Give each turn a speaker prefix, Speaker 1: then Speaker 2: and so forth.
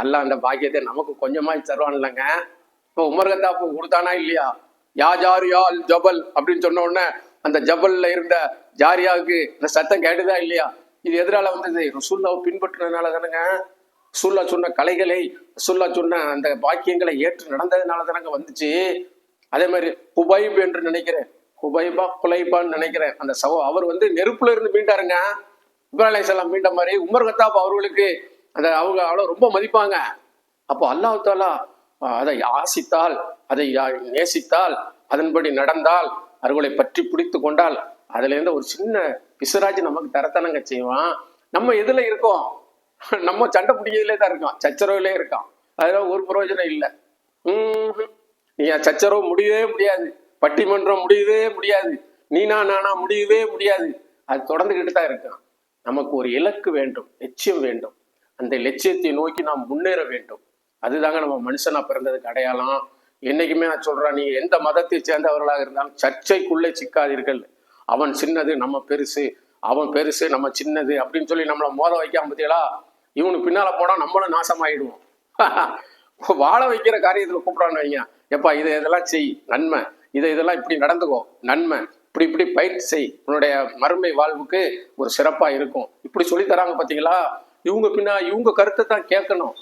Speaker 1: அல்ல அந்த பாக்கியத்தை நமக்கு கொஞ்சமாய் தருவான் இல்லைங்க இப்போ உமர்கத்தாப்பு கொடுத்தானா இல்லையா? யா ஜாரியால் ஜபல் அப்படின்னு சொன்ன உடனே அந்த ஜபல்ல இருந்த ஜாரியாவுக்கு இந்த சத்தம் கேட்டுதா இல்லையா? இது எதிரால வந்தது? ரசூல்லாவை பின்பற்றினதுனால தானுங்க ரசூல்லா சொன்ன கலைகளை ரசூல்லா சொன்ன அந்த பாக்கியங்களை ஏற்று நடந்ததுனால தானங்க வந்துச்சு. அதே மாதிரி குபைப் என்று நினைக்கிறேன். குபைபா குலைபான்னு நினைக்கிறேன். அந்த சவ அவர் வந்து நெருப்புல இருந்து மீண்டாருங்க. இப்ராஹிம் அலையாம் மீண்ட மாதிரி உமர் கத்தாப் அவர்களுக்கு அதை அவங்க அவ்வளோ ரொம்ப மதிப்பாங்க. அப்போ அல்லாஹாலா அதை ஆசித்தால் அதை யா- நேசித்தால் அதன்படி நடந்தால் அவர்களை பற்றி பிடித்து கொண்டால் அதுல இருந்து ஒரு சின்ன பிசுராஜ் நமக்கு தரத்தனங்க செய்வான். நம்ம எதுல இருக்கோம்? நம்ம சண்டை பிடிக்கிறதுலே தான் இருக்கோம் சச்சரவுலே இருக்கோம் அதெல்லாம் ஒரு பிரயோஜனம் இல்லை. ம்ஹும். நீ சச்சரவு முடியவே முடியாது. பட்டிமன்றம் முடியவே முடியாது. நீனா நானா முடியவே முடியாது. அது தொடர்ந்துகிட்டு தான் இருக்கும் நமக்கு ஒரு இலக்கு வேண்டும். லட்சியம் வேண்டும். அந்த லட்சியத்தை நோக்கி நாம் முன்னேற வேண்டும். அதுதாங்க நம்ம மனுஷனா பிறந்ததுக்கு அடையாளம். என்னைக்குமே நான் சொல்றேன் நீ எந்த மதத்தை சேர்ந்தவர்களாக இருந்தாலும் சர்ச்சைக்குள்ளே சிக்காதீர்கள். அவன் சின்னது நம்ம பெருசு. அவன் பெருசு நம்ம சின்னது அப்படின்னு சொல்லி நம்மளை மோத வைக்காம பார்த்தீங்களா? இவனுக்கு பின்னால போனா நம்மளும் நாசமாயிடுவோம். வாழ வைக்கிற காரியத்துல கூப்பிடான்னு வைங்க. எப்பா இதை இதெல்லாம் செய் நன்மை. இதை இதெல்லாம் இப்படி நடந்துக்கோ நன்மை. இப்படி இப்படி பயிற்சி செய். உன்னுடைய மறுமை வாழ்வுக்கு ஒரு சிறப்பா இருக்கும். இப்படி சொல்லி தராங்க பாத்தீங்களா இவங்க பின்னா இவங்க கருத்தை தான் கேட்கணும்.